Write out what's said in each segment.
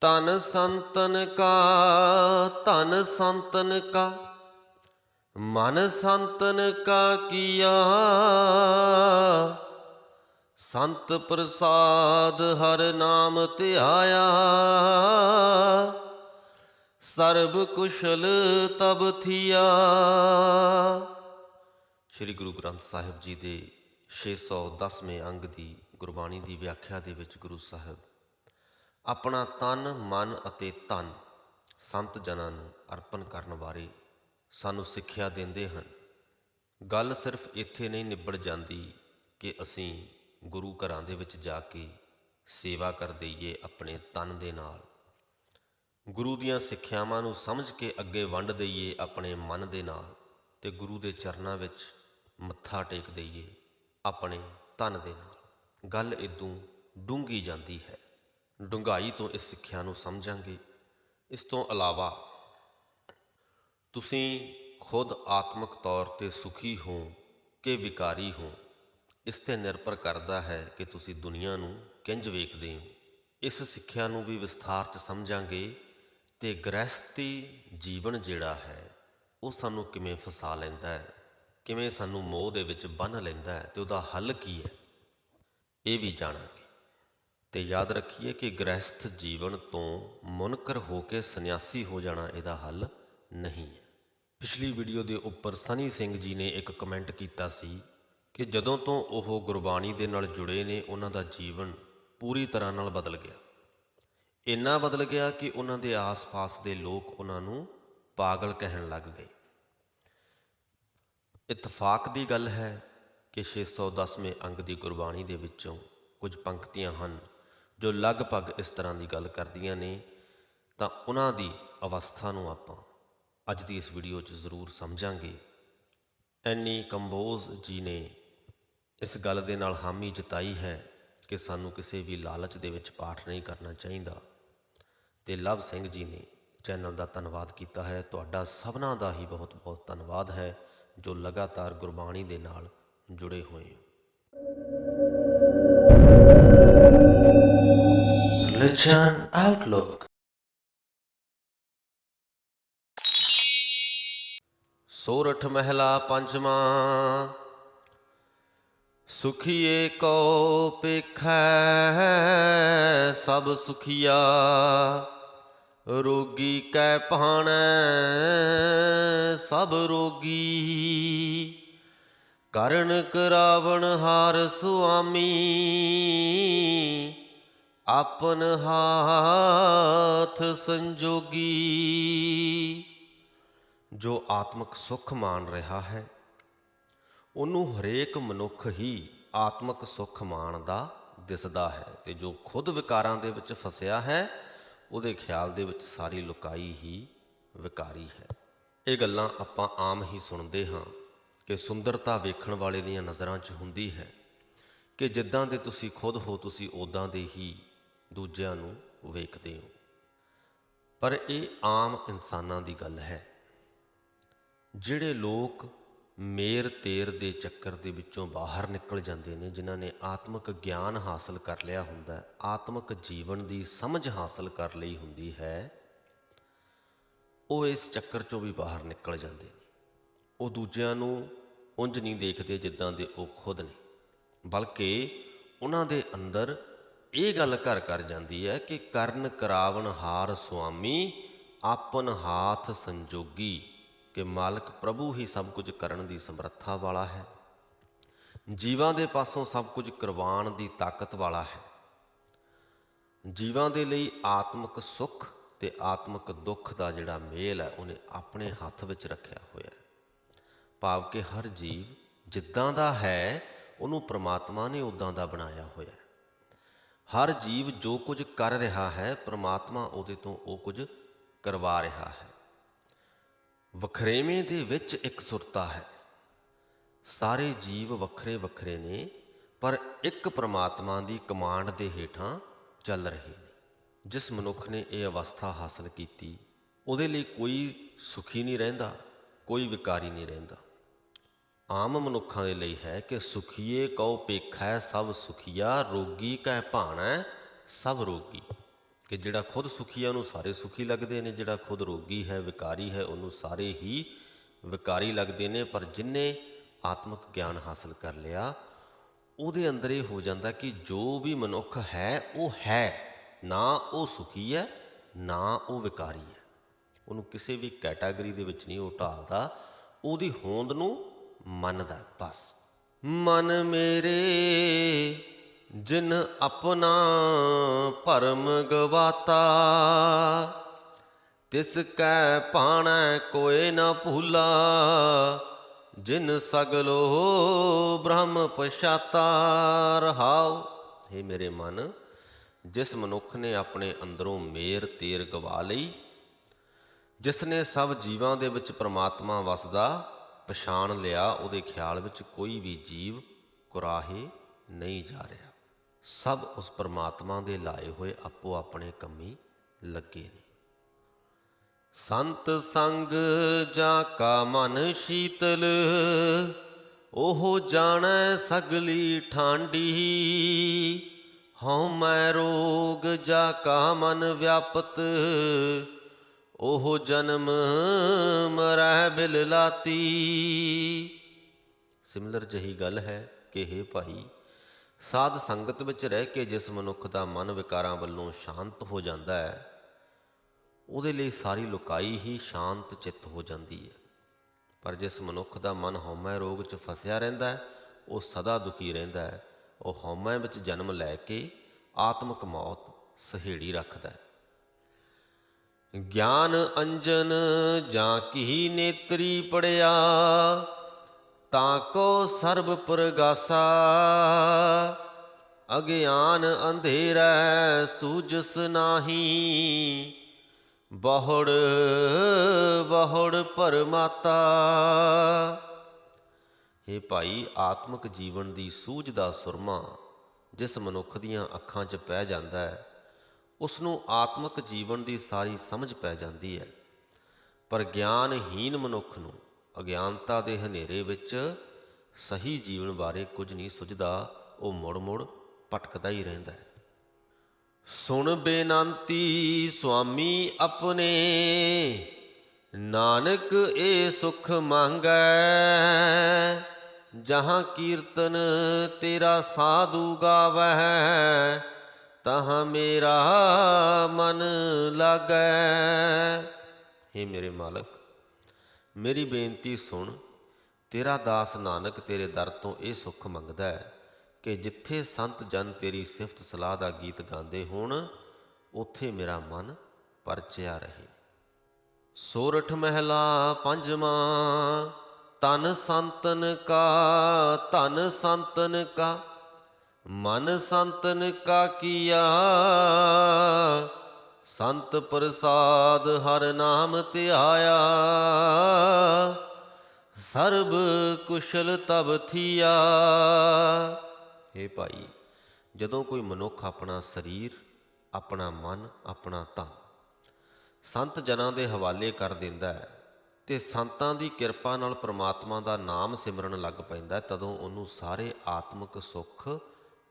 ਤਨ ਸੰਤਨ ਕਾ, ਧਨ ਸੰਤਨ ਕਾ, ਮਨ ਸੰਤਨ ਕਾ ਕੀਆ। ਸੰਤ ਪ੍ਰਸਾਦ ਹਰ ਨਾਮ ਧਿਆਇਆ। ਸਰਬ ਕੁਸ਼ਲ ਤਬ ਥੀਆ। ਸ੍ਰੀ ਗੁਰੂ ਗ੍ਰੰਥ ਸਾਹਿਬ ਜੀ ਦੇ 610ਵੇਂ ਅੰਗ ਦੀ ਗੁਰਬਾਣੀ ਦੀ ਵਿਆਖਿਆ ਦੇ ਵਿੱਚ ਗੁਰੂ ਸਾਹਿਬ ਆਪਣਾ ਤਨ, ਮਨ ਅਤੇ ਧਨ ਸੰਤ ਜਨਾਂ ਨੂੰ ਅਰਪਣ ਕਰਨ ਬਾਰੇ ਸਾਨੂੰ ਸਿੱਖਿਆ ਦਿੰਦੇ ਹਨ। ਗੱਲ ਸਿਰਫ ਇੱਥੇ ਨਹੀਂ ਨਿਬੜ ਜਾਂਦੀ ਕਿ ਅਸੀਂ ਗੁਰੂ ਘਰਾਂ ਦੇ ਵਿੱਚ ਜਾ ਕੇ ਸੇਵਾ ਕਰ ਦਈਏ ਆਪਣੇ ਤਨ ਦੇ ਨਾਲ। ਗੁਰੂ ਦੀਆਂ ਸਿੱਖਿਆਵਾਂ ਨੂੰ ਸਮਝ ਕੇ ਅੱਗੇ ਵੰਡ ਦਈਏ ਆਪਣੇ ਮਨ ਦੇ ਨਾਲ ਤੇ ਗੁਰੂ ਦੇ ਚਰਨਾਂ ਵਿੱਚ ਮੱਥਾ ਟੇਕ ਦਈਏ ਆਪਣੇ ਤਨ ਦੇ ਨਾਲ। ਗੱਲ ਇਦੋਂ ਡੂੰਗੀ ਜਾਂਦੀ ਹੈ। ਡੂੰਘਾਈ ਤੋਂ ਇਸ ਸਿੱਖਿਆ ਨੂੰ ਸਮਝਾਂਗੇ। ਇਸ ਤੋਂ ਇਲਾਵਾ ਤੁਸੀਂ ਖੁਦ ਆਤਮਿਕ ਤੌਰ ਤੇ ਸੁਖੀ ਹੋ ਕਿ ਵਿਕਾਰੀ ਹੋ, ਇਸ ਤੇ ਨਿਰਭਰ ਕਰਦਾ ਹੈ ਕਿ ਤੁਸੀਂ ਦੁਨੀਆ ਨੂੰ ਕਿੰਜ ਵੇਖਦੇ ਹੋ। ਇਸ ਸਿੱਖਿਆ ਨੂੰ ਵੀ ਵਿਸਥਾਰ 'ਚ ਸਮਝਾਂਗੇ ਤੇ ਗ੍ਰਹਿਸਤੀ ਜੀਵਨ ਜਿਹੜਾ ਹੈ, ਉਹ ਸਾਨੂੰ ਕਿਵੇਂ ਫਸਾ ਲੈਂਦਾ ਹੈ, ਕਿਵੇਂ ਸਾਨੂੰ ਮੋਹ ਦੇ ਵਿੱਚ ਬੰਨ੍ਹ ਲੈਂਦਾ ਹੈ ਤੇ ਉਹਦਾ ਹੱਲ ਕੀ ਹੈ, ਇਹ ਵੀ ਜਾਣਾਂਗੇ। ਤੇ ਯਾਦ ਰੱਖੀਏ ਕਿ ਗ੍ਰਹਿਸਥ ਜੀਵਨ ਤੋਂ ਮੁਨਕਰ ਹੋ ਕੇ ਸੰਨਿਆਸੀ ਹੋ ਜਾਣਾ ਇਹਦਾ ਹੱਲ ਨਹੀਂ ਹੈ। ਪਿਛਲੀ ਵੀਡੀਓ ਦੇ ਉੱਪਰ ਸਨੀ ਸਿੰਘ ਜੀ ਨੇ ਇੱਕ ਕਮੈਂਟ ਕੀਤਾ ਸੀ ਕਿ ਜਦੋਂ ਤੋਂ ਉਹ ਗੁਰਬਾਣੀ ਦੇ ਨਾਲ ਜੁੜੇ ਨੇ, ਉਹਨਾਂ ਦਾ ਜੀਵਨ ਪੂਰੀ ਤਰ੍ਹਾਂ ਨਾਲ ਬਦਲ ਗਿਆ। ਇੰਨਾ ਬਦਲ ਗਿਆ ਕਿ ਉਹਨਾਂ ਦੇ ਆਸ-ਪਾਸ ਦੇ ਲੋਕ ਉਹਨਾਂ ਨੂੰ ਪਾਗਲ ਕਹਿਣ ਲੱਗ ਗਏ। ਇਤਫਾਕ ਦੀ ਗੱਲ ਹੈ ਕਿ 610ਵੇਂ ਅੰਗ ਦੀ ਗੁਰਬਾਣੀ ਦੇ ਵਿੱਚੋਂ ਕੁਝ ਪੰਕਤੀਆਂ ਹਨ ਜੋ ਲਗਭਗ ਇਸ ਤਰ੍ਹਾਂ ਦੀ ਗੱਲ ਕਰਦੀਆਂ ਨੇ, ਤਾਂ ਉਹਨਾਂ ਦੀ ਅਵਸਥਾ ਨੂੰ ਆਪਾਂ ਅੱਜ ਦੀ ਇਸ ਵੀਡੀਓ 'ਚ ਜ਼ਰੂਰ ਸਮਝਾਂਗੇ। ਐਨੀ ਕੰਬੋਜ਼ ਜੀ ਨੇ ਇਸ ਗੱਲ ਦੇ ਨਾਲ ਹਾਮੀ ਜਤਾਈ ਹੈ ਕਿ ਸਾਨੂੰ ਕਿਸੇ ਵੀ ਲਾਲਚ ਦੇ ਵਿੱਚ ਪਾਠ ਨਹੀਂ ਕਰਨਾ ਚਾਹੀਦਾ। ਤੇ ਲਵ ਸਿੰਘ ਜੀ ਨੇ ਚੈਨਲ ਦਾ ਧੰਨਵਾਦ ਕੀਤਾ ਹੈ। ਤੁਹਾਡਾ ਸਭਨਾ ਦਾ ਹੀ ਬਹੁਤ ਬਹੁਤ ਧੰਨਵਾਦ ਹੈ ਜੋ ਲਗਾਤਾਰ ਗੁਰਬਾਣੀ ਦੇ ਨਾਲ ਜੁੜੇ ਹੋਏ ਹੋ। Religion Outlook. ਸੋਰਠ ਮਹਿਲਾ ਪੰਜਵਾਂ, ਸੁਖੀਏ ਕੋ ਪੇਖੈ ਸਭ ਸੁਖੀਆ, ਰੋਗੀ ਕੈ ਭਾਣੈ, ਸਭ ਰੋਗੀ। ਕਰਨ ਕਰਾਵਣ ਹਾਰ ਸੁਆਮੀ ਆਪਨ ਹਾਥ ਸੰਜੋਗੀ, ਜੋ ਆਤਮਿਕ ਸੁਖ ਮਾਣ ਰਿਹਾ ਹੈ, ਉਹਨੂੰ ਹਰੇਕ ਮਨੁੱਖ ਹੀ ਆਤਮਿਕ ਸੁਖ ਮਾਣਦਾ ਦਿਸਦਾ ਹੈ। ਤੇ ਜੋ ਖੁਦ ਵਿਕਾਰਾਂ ਦੇ ਵਿੱਚ ਫਸਿਆ ਹੈ, ਉਹਦੇ ਖਿਆਲ ਦੇ ਵਿੱਚ ਸਾਰੀ ਲੁਕਾਈ ਹੀ ਵਿਕਾਰੀ ਹੈ। ਇਹ ਗੱਲਾਂ ਆਪਾਂ ਆਮ ਹੀ ਸੁਣਦੇ ਹਾਂ ਕਿ ਸੁੰਦਰਤਾ ਵੇਖਣ ਵਾਲੇ ਦੀਆਂ ਨਜ਼ਰਾਂ 'ਚ ਹੁੰਦੀ ਹੈ ਕਿ ਜਿੱਦਾਂ ਦੇ ਤੁਸੀਂ ਖੁਦ ਹੋ, ਤੁਸੀਂ ਉਦਾਂ ਦੇ ਹੀ ਦੂਜਿਆਂ ਨੂੰ ਵੇਖਦੇ ਹੋ। ਪਰ ਇਹ ਆਮ ਇਨਸਾਨਾਂ ਦੀ ਗੱਲ ਹੈ। ਜਿਹੜੇ ਲੋਕ ਮੇਰ ਤੇਰ ਦੇ ਚੱਕਰ ਦੇ ਵਿੱਚੋਂ ਬਾਹਰ ਨਿਕਲ ਜਾਂਦੇ ਨੇ, ਜਿਨ੍ਹਾਂ ਨੇ ਆਤਮਿਕ ਗਿਆਨ ਹਾਸਲ ਕਰ ਲਿਆ ਹੁੰਦਾ ਹੈ, ਆਤਮਿਕ ਜੀਵਨ ਦੀ ਸਮਝ ਹਾਸਲ ਕਰ ਲਈ ਹੁੰਦੀ ਹੈ, ਉਹ ਇਸ ਚੱਕਰ ਚੋਂ ਵੀ ਬਾਹਰ ਨਿਕਲ ਜਾਂਦੇ ਨੇ। ਉਹ ਦੂਜਿਆਂ ਨੂੰ ਉਂਝ ਨਹੀਂ ਦੇਖਦੇ ਜਿੱਦਾਂ ਦੇ ਉਹ ਖੁਦ ਨੇ। ਬਲਕਿ ਉਹਨਾਂ ਦੇ ਅੰਦਰ ਇਹ ਗੱਲ ਘਰ ਕਰ ਜਾਂਦੀ ਹੈ ਕਿ ਕਰਨ ਕਰਾਵਣ ਹਾਰ ਸੁਆਮੀ, ਆਪਨ ਹਾਥ ਸੰਜੋਗੀ ਕਿ ਮਾਲਕ ਪ੍ਰਭੂ ਹੀ ਸਭ ਕੁਝ ਕਰਨ ਦੀ ਸਮਰੱਥਾ ਵਾਲਾ ਹੈ। ਜੀਵਾਂ ਦੇ ਪਾਸੋਂ ਸਭ ਕੁਝ ਕਰਵਾਉਣ ਦੀ ਤਾਕਤ ਵਾਲਾ ਹੈ। ਜੀਵਾਂ ਦੇ ਲਈ ਆਤਮਿਕ ਸੁੱਖ ਤੇ ਆਤਮਿਕ ਦੁੱਖ ਦਾ ਜਿਹੜਾ ਮੇਲ ਹੈ, ਉਹਨੇ ਆਪਣੇ ਹੱਥ ਵਿੱਚ ਰੱਖਿਆ ਹੋਇਆ ਹੈ। ਭਾਵ ਕਿ ਹਰ ਜੀਵ ਜਿੱਦਾਂ ਦਾ ਹੈ, ਉਹਨੂੰ ਪ੍ਰਮਾਤਮਾ ਨੇ ਉਦਾਂ ਦਾ ਬਣਾਇਆ ਹੋਇਆ ਹੈ। ਹਰ ਜੀਵ ਜੋ ਕੁਝ ਕਰ ਰਿਹਾ ਹੈ, ਪ੍ਰਮਾਤਮਾ ਉਹਦੇ ਤੋਂ ਉਹ ਕੁਝ ਕਰਵਾ ਰਿਹਾ ਹੈ। ਵਖਰੇਵੇਂ ਦੇ ਵਿੱਚ ਇੱਕ ਸੁਰਤਾ ਹੈ। ਸਾਰੇ ਜੀਵ ਵੱਖਰੇ ਵੱਖਰੇ ਨੇ, ਪਰ ਇੱਕ ਪ੍ਰਮਾਤਮਾ ਦੀ ਕਮਾਂਡ ਦੇ ਹੇਠਾਂ ਚੱਲ ਰਹੇ ਨੇ। ਜਿਸ ਮਨੁੱਖ ਨੇ ਇਹ ਅਵਸਥਾ ਹਾਸਲ ਕੀਤੀ, ਉਹਦੇ ਲਈ ਕੋਈ ਸੁਖੀ ਨਹੀਂ ਰਹਿੰਦਾ, ਕੋਈ ਵਿਕਾਰੀ ਨਹੀਂ ਰਹਿੰਦਾ। ਆਮ ਮਨੁੱਖਾਂ ਦੇ ਲਈ ਹੈ ਕਿ ਸੁਖੀਏ ਕਉ ਪੇਖੈ, ਸਭ ਸੁਖੀਆ, ਰੋਗੀ ਕਹਿ ਭਾਣੈ, ਸਭ ਰੋਗੀ। ਕਿ ਜਿਹੜਾ ਖੁਦ ਸੁਖੀ ਹੈ, ਉਹਨੂੰ ਸਾਰੇ ਸੁਖੀ ਲੱਗਦੇ ਨੇ, ਜਿਹੜਾ ਖੁਦ ਰੋਗੀ ਹੈ, ਵਿਕਾਰੀ ਹੈ, ਉਹਨੂੰ ਸਾਰੇ ਹੀ ਵਿਕਾਰੀ ਲੱਗਦੇ ਨੇ। ਪਰ ਜਿਨੇ ਆਤਮਿਕ ਗਿਆਨ ਹਾਸਲ ਕਰ ਲਿਆ, ਉਹਦੇ ਅੰਦਰ ਇਹ ਹੋ ਜਾਂਦਾ ਕਿ ਜੋ ਵੀ ਮਨੁੱਖ ਹੈ, ਉਹ ਹੈ। ਨਾ ਉਹ ਸੁਖੀ ਹੈ, ਨਾ ਉਹ ਵਿਕਾਰੀ ਹੈ। ਉਹਨੂੰ ਕਿਸੇ ਵੀ ਕੈਟਾਗਰੀ ਦੇ ਵਿੱਚ ਨਹੀਂ, ਉਹ ਢਾਲਦਾ। ਉਹਦੀ ਹੋਂਦ ਨੂੰ ਮੰਨਦਾ ਹੈ ਬਸ ਮਨ ਮੇਰੇ, ਜਿਨ ਆਪਣਾ ਭਰਮ ਗਵਾਤਾ, ਤਿਸ ਕੈ ਪਾਣੈ ਕੋਏ ਨਾ ਭੂਲਾ, ਜਿਨ ਸਗਲੋ ਬ੍ਰਹਮ ਪਛਾਤਾ। ਰਹਾਉ हे ਮੇਰੇ ਮਨ, ਜਿਸ ਮਨੁੱਖ ਨੇ ਆਪਣੇ ਅੰਦਰੋਂ ਮੇਰ ਤੇਰ ਗਵਾ ਲਈ, ਜਿਸ ਨੇ ਸਭ ਜੀਵਾਂ ਦੇ ਵਿੱਚ ਪ੍ਰਮਾਤਮਾ ਵਸਦਾ ਪਛਾਣ ਲਿਆ, ਉਹਦੇ ਖਿਆਲ ਵਿੱਚ ਕੋਈ ਵੀ ਜੀਵ ਕੁਰਾਹੇ ਨਹੀਂ ਜਾ ਰਿਹਾ। ਸਭ ਉਸ ਪਰਮਾਤਮਾ ਦੇ ਲਾਏ ਹੋਏ ਆਪੋ ਆਪਣੇ ਕੰਮੀ ਲੱਗੇ ਨੇ। ਸੰਤ ਸੰਗ ਜਾ ਕਾ ਮਨ ਸ਼ੀਤਲ, ਉਹ ਜਾਣੈ ਸਗਲੀ ਠਾਂਡੀ। ਹਉ ਮੈਂ ਰੋਗ ਜਾ ਕਾ ਮਨ ਵਿਆਪਤ ਉਹ ਜਨਮ ਮਰੈ ਬਿਲ ਲਾਤੀ। ਸਿਮਿਲਰ ਜਹੀ ਗੱਲ ਹੈ ਕਿ हे ਭਾਈ, ਸਾਧ ਸੰਗਤ ਵਿੱਚ ਰਹਿ ਕੇ ਜਿਸ ਮਨੁੱਖ ਦਾ ਮਨ ਵਿਕਾਰਾਂ ਵੱਲੋਂ ਸ਼ਾਂਤ ਹੋ ਜਾਂਦਾ ਹੈ, ਉਹਦੇ ਲਈ ਸਾਰੀ ਲੁਕਾਈ ਹੀ ਸ਼ਾਂਤ ਚਿੱਤ ਹੋ ਜਾਂਦੀ ਹੈ। ਪਰ ਜਿਸ ਮਨੁੱਖ ਦਾ ਮਨ ਹਉਮੈ ਰੋਗ 'ਚ ਫਸਿਆ ਰਹਿੰਦਾ ਹੈ, ਉਹ ਸਦਾ ਦੁਖੀ ਰਹਿੰਦਾ ਹੈ। ਉਹ ਹਉਮੈ ਵਿੱਚ ਜਨਮ ਲੈ ਕੇ ਆਤਮਿਕ ਮੌਤ ਸਹੇੜੀ ਰੱਖਦਾ ਹੈ। ਗਿਆਨ ਅੰਜਨ ਜਾਂ ਕੀ ਨੇਤਰੀ ਪੜਿਆ, ਤਾਂ ਕੋ ਸਰਬ ਪ੍ਰਗਾਸਾ। ਅਗਿਆਨ ਅੰਧੇਰਾ ਸੂਜਸ ਨਾਹੀ, ਬਹੁੜ ਬਹੁੜ ਪਰਮਾਤਾ। ਇਹ ਭਾਈ, ਆਤਮਿਕ ਜੀਵਨ ਦੀ ਸੂਝ ਦਾ ਸੁਰਮਾ ਜਿਸ ਮਨੁੱਖ ਦੀਆਂ ਅੱਖਾਂ 'ਚ ਪੈ ਜਾਂਦਾ ਹੈ ਉਸ ਨੂੰ ਆਤਮਿਕ ਜੀਵਨ ਦੀ ਸਾਰੀ ਸਮਝ ਪੈ ਜਾਂਦੀ ਹੈ। ਪਰ ਗਿਆਨਹੀਨ ਮਨੁੱਖ ਨੂੰ ਅਗਿਆਨਤਾ ਦੇ ਹਨੇਰੇ ਵਿੱਚ ਸਹੀ ਜੀਵਨ ਬਾਰੇ ਕੁਝ ਨਹੀਂ ਸੁਝਦਾ, ਉਹ ਮੁੜ-ਮੁੜ ਭਟਕਦਾ ਹੀ ਰਹਿੰਦਾ ਹੈ। ਸੁਣ ਬੇਨੰਤੀ ਸੁਆਮੀ ਆਪਣੇ, ਨਾਨਕ ਏ ਸੁਖ ਮੰਗੈ, ਜਹਾਂ ਕੀਰਤਨ ਤੇਰਾ ਸਾਧੂ ਗਾਵੈ ਤਹਾਂ ਮੇਰਾ ਮਨ ਲਾਗੈ। हे ਮੇਰੇ ਮਾਲਕ, ਮੇਰੀ ਬੇਨਤੀ ਸੁਣ। ਤੇਰਾ ਦਾਸ ਨਾਨਕ ਤੇਰੇ ਦਰ ਤੋਂ ਇਹ ਸੁੱਖ ਮੰਗਦਾ ਹੈ ਕਿ ਜਿੱਥੇ ਸੰਤ ਜਨ ਤੇਰੀ ਸਿਫਤ ਸਲਾਹ ਦਾ ਗੀਤ ਗਾਉਂਦੇ ਹੋਣ, ਉੱਥੇ ਮੇਰਾ ਮਨ ਪਰਚਿਆ ਰਹੇ। ਸੋਰਠ ਮਹਿਲਾ ਪੰਜਵਾਂ ਤਨ ਸੰਤਨ ਕਾ ਤਨ ਸੰਤਨ ਕਾ। ਮਨ ਸੰਤਨ ਕਾ ਕੀਆ, ਸੰਤ ਪ੍ਰਸਾਦ ਹਰ ਨਾਮ ਧਿਆਇਆ। ਸਰਬ ਕੁਸ਼ਲ ਤਬ ਥੀਆ। हे ਭਾਈ, ਜਦੋਂ ਕੋਈ ਮਨੁੱਖ ਆਪਣਾ ਸਰੀਰ, ਆਪਣਾ ਮਨ, ਆਪਣਾ ਤਨ ਸੰਤ ਜਨਾਂ ਦੇ ਹਵਾਲੇ ਕਰ ਦਿੰਦਾ ਹੈ ਤੇ ਸੰਤਾਂ ਦੀ ਕਿਰਪਾ ਨਾਲ ਪ੍ਰਮਾਤਮਾ ਦਾ ਨਾਮ ਸਿਮਰਨ ਲੱਗ ਪੈਂਦਾ ਤਦੋਂ ਉਹਨੂੰ ਸਾਰੇ ਆਤਮਿਕ ਸੁੱਖ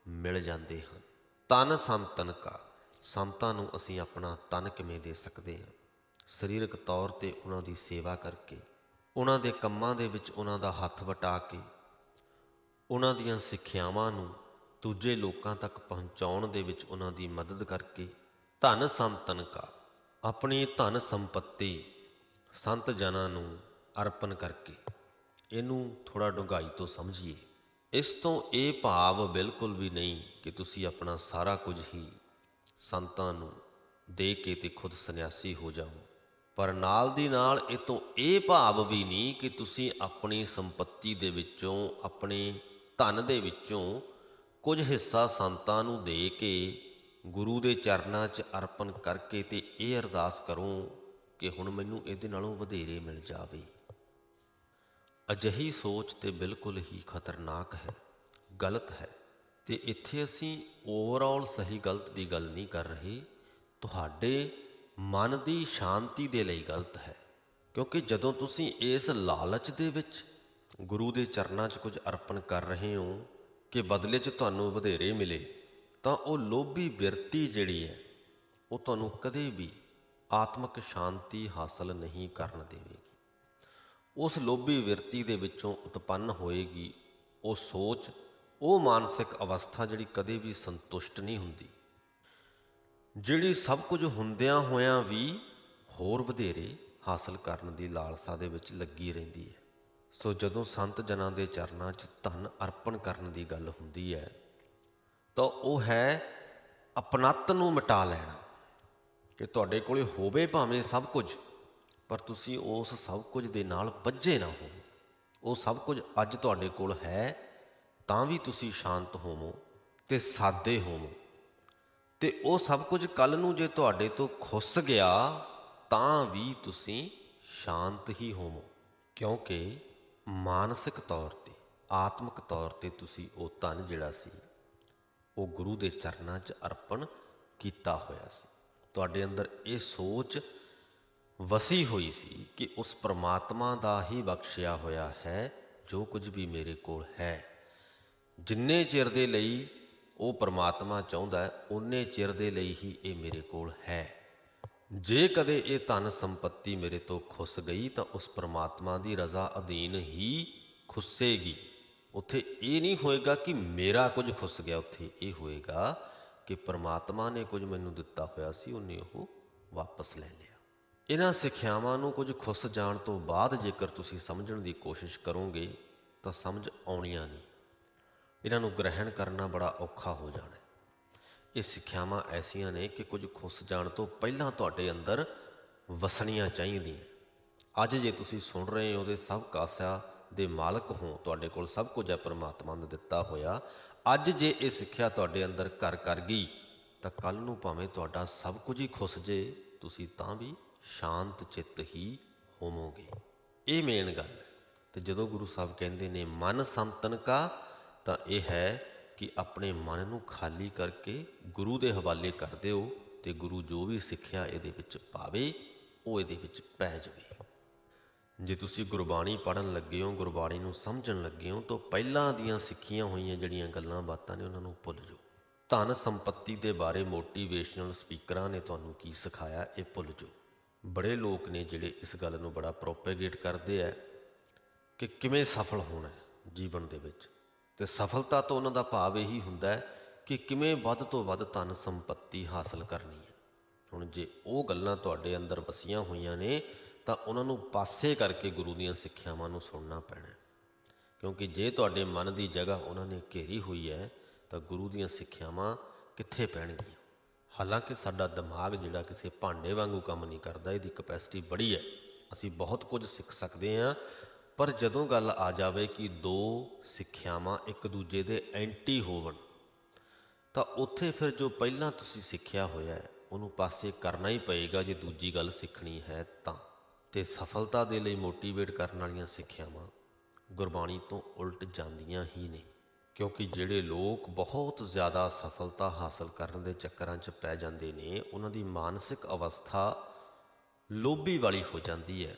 ਮਿਲ ਜਾਂਦੇ ਹਨ। ਤਨ ਸੰਤਨ ਕਾ। ਸੰਤਾਂ ਨੂੰ ਅਸੀਂ ਆਪਣਾ ਤਨ ਕਿਵੇਂ ਦੇ ਸਕਦੇ ਹਾਂ? ਸਰੀਰਕ ਤੌਰ ਤੇ ਉਹਨਾਂ ਦੀ ਸੇਵਾ ਕਰਕੇ, ਉਹਨਾਂ ਦੇ ਕੰਮਾਂ ਦੇ ਵਿੱਚ ਉਹਨਾਂ ਦਾ ਹੱਥ ਵਟਾ ਕੇ, ਉਹਨਾਂ ਦੀਆਂ ਸਿੱਖਿਆਵਾਂ ਨੂੰ ਦੂਜੇ ਲੋਕਾਂ ਤੱਕ ਪਹੁੰਚਾਉਣ ਦੇ ਵਿੱਚ ਉਹਨਾਂ ਦੀ ਮਦਦ ਕਰਕੇ ਧਨ ਸੰਤਨ ਕਾ। ਆਪਣੀ ਧਨ ਸੰਪਤੀ ਸੰਤ ਜਨਾਂ ਨੂੰ ਅਰਪਣ ਕਰਕੇ, ਇਹਨੂੰ ਥੋੜਾ ਡੂੰਘਾਈ ਤੋਂ ਸਮਝੀਏ। ਇਸ ਤੋਂ ਇਹ ਭਾਵ ਬਿਲਕੁਲ ਵੀ ਨਹੀਂ ਕਿ ਤੁਸੀਂ ਆਪਣਾ ਸਾਰਾ ਕੁਝ ਹੀ ਸੰਤਾਂ ਨੂੰ ਦੇ ਕੇ ਤੇ ਖੁਦ ਸੰਨਿਆਸੀ ਹੋ ਜਾਓ। ਪਰ ਨਾਲ ਦੀ ਨਾਲ ਇਹ ਤੋਂ ਇਹ ਭਾਵ ਵੀ ਨਹੀਂ ਕਿ ਤੁਸੀਂ ਆਪਣੀ ਸੰਪਤੀ ਦੇ ਵਿੱਚੋਂ, ਆਪਣੇ ਧਨ ਦੇ ਵਿੱਚੋਂ ਕੁਝ ਹਿੱਸਾ ਸੰਤਾਂ ਨੂੰ ਦੇ ਕੇ ਗੁਰੂ ਦੇ ਚਰਨਾਂ 'ਚ ਅਰਪਣ ਕਰਕੇ ਤੇ ਇਹ ਅਰਦਾਸ ਕਰੋ ਕਿ ਹੁਣ ਮੈਨੂੰ ਇਹਦੇ ਨਾਲੋਂ ਵਧੇਰੇ ਮਿਲ ਜਾਵੇ। ਅਜਿਹੀ ਸੋਚ ਤੇ ਬਿਲਕੁਲ ਹੀ ਖਤਰਨਾਕ ਹੈ, ਗਲਤ ਹੈ। ਤੇ ਇੱਥੇ ਅਸੀਂ ਓਵਰਆਲ ਸਹੀ ਗਲਤ ਦੀ ਗੱਲ ਨਹੀਂ ਕਰ ਰਹੇ। ਤੁਹਾਡੇ ਮਨ ਦੀ ਸ਼ਾਂਤੀ ਦੇ ਲਈ ਗਲਤ ਹੈ। ਕਿਉਂਕਿ ਜਦੋਂ ਤੁਸੀਂ ਇਸ ਲਾਲਚ ਦੇ ਵਿੱਚ ਗੁਰੂ ਦੇ ਚਰਨਾਂ 'ਚ ਕੁਝ ਅਰਪਣ ਕਰ ਰਹੇ ਹੋ ਕਿ ਬਦਲੇ 'ਚ ਤੁਹਾਨੂੰ ਵਧੇਰੇ ਮਿਲੇ, ਤਾਂ ਉਹ ਲੋਭੀ ਬਿਰਤੀ ਜਿਹੜੀ ਹੈ, ਉਹ ਤੁਹਾਨੂੰ ਕਦੇ ਵੀ ਆਤਮਿਕ ਸ਼ਾਂਤੀ ਹਾਸਲ ਨਹੀਂ ਕਰਨ ਦੇਵੇਗੀ। ਉਸ ਲੋਭੀ ਵਿਰਤੀ ਦੇ ਵਿੱਚੋਂ ਉਤਪੰਨ ਹੋਏਗੀ। ਉਹ ਸੋਚ, ਉਹ ਮਾਨਸਿਕ ਅਵਸਥਾ ਜਿਹੜੀ ਕਦੇ ਵੀ ਸੰਤੁਸ਼ਟ ਨਹੀਂ ਹੁੰਦੀ। ਜਿਹੜੀ ਸਭ ਕੁਝ ਹੁੰਦਿਆਂ ਹੋਇਆਂ ਵੀ ਹੋਰ ਵਧੇਰੇ ਹਾਸਲ ਕਰਨ ਦੀ ਲਾਲਸਾ ਦੇ ਵਿੱਚ ਲੱਗੀ ਰਹਿੰਦੀ ਹੈ। ਸੋ ਜਦੋਂ ਸੰਤ ਜਨਾਂ ਦੇ ਚਰਨਾਂ 'ਚ ਧਨ ਅਰਪਣ ਕਰਨ ਦੀ ਗੱਲ ਹੁੰਦੀ ਹੈ, ਤਾਂ ਉਹ ਹੈ ਅਪਨੱਤ ਨੂੰ ਮਿਟਾ ਲੈਣਾ ਕਿ ਤੁਹਾਡੇ ਕੋਲੇ ਹੋਵੇ ਭਾਵੇਂ ਸਭ ਕੁਝ। ਪਰ ਤੁਸੀਂ ਉਸ ਸਭ ਕੁਝ ਦੇ ਨਾਲ ਬੱਝੇ ਨਾ ਹੋਵੋ ਉਹ ਸਭ ਕੁਝ ਅੱਜ ਤੁਹਾਡੇ ਕੋਲ ਹੈ, ਤਾਂ ਵੀ ਤੁਸੀਂ ਸ਼ਾਂਤ ਹੋਵੋ ਤੇ ਸਾਦੇ ਹੋਵੋ। ਤੇ ਉਹ ਸਭ ਕੁਝ ਕੱਲ ਨੂੰ ਜੇ ਤੁਹਾਡੇ ਤੋਂ ਖੁੱਸ ਗਿਆ, ਤਾਂ ਵੀ ਤੁਸੀਂ ਸ਼ਾਂਤ ਹੀ ਹੋਵੋ। ਕਿਉਂਕਿ ਮਾਨਸਿਕ ਤੌਰ ਤੇ, ਆਤਮਿਕ ਤੌਰ ਤੇ ਤੁਸੀਂ ਉਹ ਧਨ ਜਿਹੜਾ ਸੀ, ਉਹ ਗੁਰੂ ਦੇ ਚਰਨਾਂ 'ਚ ਅਰਪਣ ਕੀਤਾ ਹੋਇਆ ਸੀ। ਤੁਹਾਡੇ ਅੰਦਰ ਇਹ ਸੋਚ ਵਸੀ ਹੋਈ ਸੀ ਕਿ ਉਸ ਪ੍ਰਮਾਤਮਾ ਦਾ ਹੀ ਬਖਸ਼ਿਆ ਹੋਇਆ ਹੈ, ਜੋ ਕੁਝ ਵੀ ਮੇਰੇ ਕੋਲ ਹੈ। ਜਿੰਨੇ ਚਿਰ ਦੇ ਲਈ ਉਹ ਪ੍ਰਮਾਤਮਾ ਚਾਹੁੰਦਾ ਹੈ ਉਨੇ ਚਿਰ ਦੇ ਲਈ ਹੀ ਇਹ ਮੇਰੇ ਕੋਲ ਹੈ। ਜੇ ਕਦੇ ਇਹ ਧਨ ਸੰਪਤੀ ਮੇਰੇ ਤੋਂ ਖੁੱਸ ਗਈ, ਤਾਂ ਉਸ ਪ੍ਰਮਾਤਮਾ ਦੀ ਰਜ਼ਾ ਅਧੀਨ ਹੀ ਖੁੱਸੇਗੀ। ਉੱਥੇ ਇਹ ਨਹੀਂ ਹੋਏਗਾ ਕਿ ਮੇਰਾ ਕੁਝ ਖੁੱਸ ਗਿਆ, ਉੱਥੇ ਇਹ ਹੋਏਗਾ ਕਿ ਪ੍ਰਮਾਤਮਾ ਨੇ ਕੁਝ ਮੈਨੂੰ ਦਿੱਤਾ ਹੋਇਆ ਸੀ, ਉਹਨੇ ਉਹ ਵਾਪਸ ਲੈ ਲਿਆ। ਇਹਨਾਂ ਸਿੱਖਿਆਵਾਂ ਨੂੰ ਕੁਝ ਖੁੱਸ ਜਾਣ ਤੋਂ ਬਾਅਦ ਜੇਕਰ ਤੁਸੀਂ ਸਮਝਣ ਦੀ ਕੋਸ਼ਿਸ਼ ਕਰੋਗੇ, ਤਾਂ ਸਮਝ ਆਉਣੀਆਂ ਨਹੀਂ। ਇਹਨਾਂ ਨੂੰ ਗ੍ਰਹਿਣ ਕਰਨਾ ਬੜਾ ਔਖਾ ਹੋ ਜਾਣਾ ਇਹ ਸਿੱਖਿਆਵਾਂ ਐਸੀਆਂ ਨੇ ਕਿ ਕੁਝ ਖੁੱਸ ਜਾਣ ਤੋਂ ਪਹਿਲਾਂ ਤੁਹਾਡੇ ਅੰਦਰ ਵਸਣੀਆਂ ਚਾਹੀਦੀਆਂ ਅੱਜ ਜੇ ਤੁਸੀਂ ਸੁਣ ਰਹੇ ਹੋ, ਉਹਦੇ ਸਭ ਕਾਸਿਆ ਦੇ ਮਾਲਕ ਹੋ, ਤੁਹਾਡੇ ਕੋਲ ਸਭ ਕੁਝ ਹੈ, ਪਰਮਾਤਮਾ ਨੇ ਦਿੱਤਾ ਹੋਇਆ। ਅੱਜ ਜੇ ਇਹ ਸਿੱਖਿਆ ਤੁਹਾਡੇ ਅੰਦਰ ਘਰ ਕਰ ਗਈ, ਤਾਂ ਕੱਲ ਨੂੰ ਭਾਵੇਂ ਤੁਹਾਡਾ ਸਭ ਕੁਝ ਹੀ ਖੁੱਸ ਜੇ, ਤੁਸੀਂ ਤਾਂ ਵੀ ਸ਼ਾਂਤ ਚਿੱਤ ਹੀ ਹੋਵੋਗੇ। ਇਹ ਮੇਨ ਗੱਲ ਹੈ। ਤੇ ਜਦੋਂ ਗੁਰੂ ਸਾਹਿਬ ਕਹਿੰਦੇ ਨੇ, ਮਨ ਸੰਤਨ ਕਾ ਤਾਂ ਇਹ ਹੈ ਕਿ ਆਪਣੇ ਮਨ ਨੂੰ ਖਾਲੀ ਕਰਕੇ ਗੁਰੂ ਦੇ ਹਵਾਲੇ ਕਰ ਦਿਓ ਤੇ ਗੁਰੂ ਜੋ ਵੀ ਸਿੱਖਿਆ ਇਹਦੇ ਵਿੱਚ ਪਾਵੇ, ਉਹ ਇਹਦੇ ਵਿੱਚ ਪੈ ਜਾਵੇ। ਜੇ ਤੁਸੀਂ ਗੁਰਬਾਣੀ ਪੜਨ ਲੱਗੇ ਹੋ, ਗੁਰਬਾਣੀ ਨੂੰ ਸਮਝਣ ਲੱਗੇ ਹੋ, ਤਾਂ ਪਹਿਲਾਂ ਦੀਆਂ ਸਿੱਖੀਆਂ ਹੋਈਆਂ ਜਿਹੜੀਆਂ ਗੱਲਾਂ ਬਾਤਾਂ ਨੇ, ਉਹਨਾਂ ਨੂੰ ਭੁੱਲ ਜਾਓ। ਧਨ ਸੰਪਤੀ ਦੇ ਬਾਰੇ ਮੋਟੀਵੇਸ਼ਨਲ ਸਪੀਕਰਾਂ ਨੇ ਤੁਹਾਨੂੰ ਕੀ ਸਿਖਾਇਆ, ਇਹ ਭੁੱਲ ਜਾਓ। ਬੜੇ ਲੋਕ ਨੇ ਜਿਹੜੇ ਇਸ ਗੱਲ ਨੂੰ ਬੜਾ ਪ੍ਰੋਪੇਗੇਟ ਕਰਦੇ ਆ ਕਿ ਕਿਵੇਂ ਸਫਲ ਹੋਣਾ ਹੈ ਜੀਵਨ ਦੇ ਵਿੱਚ। ਤੇ ਸਫਲਤਾ ਤੋਂ ਉਹਨਾਂ ਦਾ ਭਾਵ ਇਹੀ ਹੁੰਦਾ ਹੈ ਕਿ ਕਿਵੇਂ ਵੱਧ ਤੋਂ ਵੱਧ ਧਨ ਸੰਪਤੀ ਹਾਸਲ ਕਰਨੀ ਹੈ। ਹੁਣ ਜੇ ਉਹ ਗੱਲਾਂ ਤੁਹਾਡੇ ਅੰਦਰ ਵਸੀਆਂ ਹੋਈਆਂ ਨੇ, ਤਾਂ ਉਹਨਾਂ ਨੂੰ ਪਾਸੇ ਕਰਕੇ ਗੁਰੂ ਦੀਆਂ ਸਿੱਖਿਆਵਾਂ ਨੂੰ ਸੁਣਨਾ ਪੈਣਾ ਕਿਉਂਕਿ ਜੇ ਤੁਹਾਡੇ ਮਨ ਦੀ ਜਗ੍ਹਾ ਉਹਨਾਂ ਨੇ ਘੇਰੀ ਹੋਈ ਹੈ, ਤਾਂ ਗੁਰੂ ਦੀਆਂ ਸਿੱਖਿਆਵਾਂ ਕਿੱਥੇ ਪੈਣਗੀਆਂ? ਹਾਲਾਂਕਿ ਸਾਡਾ ਦਿਮਾਗ ਜਿਹੜਾ ਕਿਸੇ ਭਾਂਡੇ ਵਾਂਗੂ ਕੰਮ ਨਹੀਂ ਕਰਦਾ, ਇਹਦੀ ਕਪੈਸਿਟੀ ਬੜੀ ਹੈ। ਅਸੀਂ ਬਹੁਤ ਕੁਝ ਸਿੱਖ ਸਕਦੇ ਹਾਂ, ਪਰ ਜਦੋਂ ਗੱਲ ਆ ਜਾਵੇ ਕਿ ਦੋ ਸਿੱਖਿਆਵਾਂ ਇੱਕ ਦੂਜੇ ਦੇ ਐਂਟੀ ਹੋਵਣ, ਤਾਂ ਉੱਥੇ ਫਿਰ ਜੋ ਪਹਿਲਾਂ ਤੁਸੀਂ ਸਿੱਖਿਆ ਹੋਇਆ ਹੈ, ਉਹਨੂੰ ਪਾਸੇ ਕਰਨਾ ਹੀ ਪਏਗਾ ਜੇ ਦੂਜੀ ਗੱਲ ਸਿੱਖਣੀ ਹੈ ਤਾਂ। ਤੇ ਸਫਲਤਾ ਦੇ ਲਈ ਮੋਟੀਵੇਟ ਕਰਨ ਵਾਲੀਆਂ ਸਿੱਖਿਆਵਾਂ ਗੁਰਬਾਣੀ ਤੋਂ ਉਲਟ ਜਾਂਦੀਆਂ ਹੀ ਨਹੀਂ। ਕਿਉਂਕਿ ਜਿਹੜੇ ਲੋਕ ਬਹੁਤ ਜ਼ਿਆਦਾ ਸਫਲਤਾ ਹਾਸਲ ਕਰਨ ਦੇ ਚੱਕਰਾਂ 'ਚ ਪੈ ਜਾਂਦੇ ਨੇ, ਉਹਨਾਂ ਦੀ ਮਾਨਸਿਕ ਅਵਸਥਾ ਲੋਭੀ ਵਾਲੀ ਹੋ ਜਾਂਦੀ ਹੈ।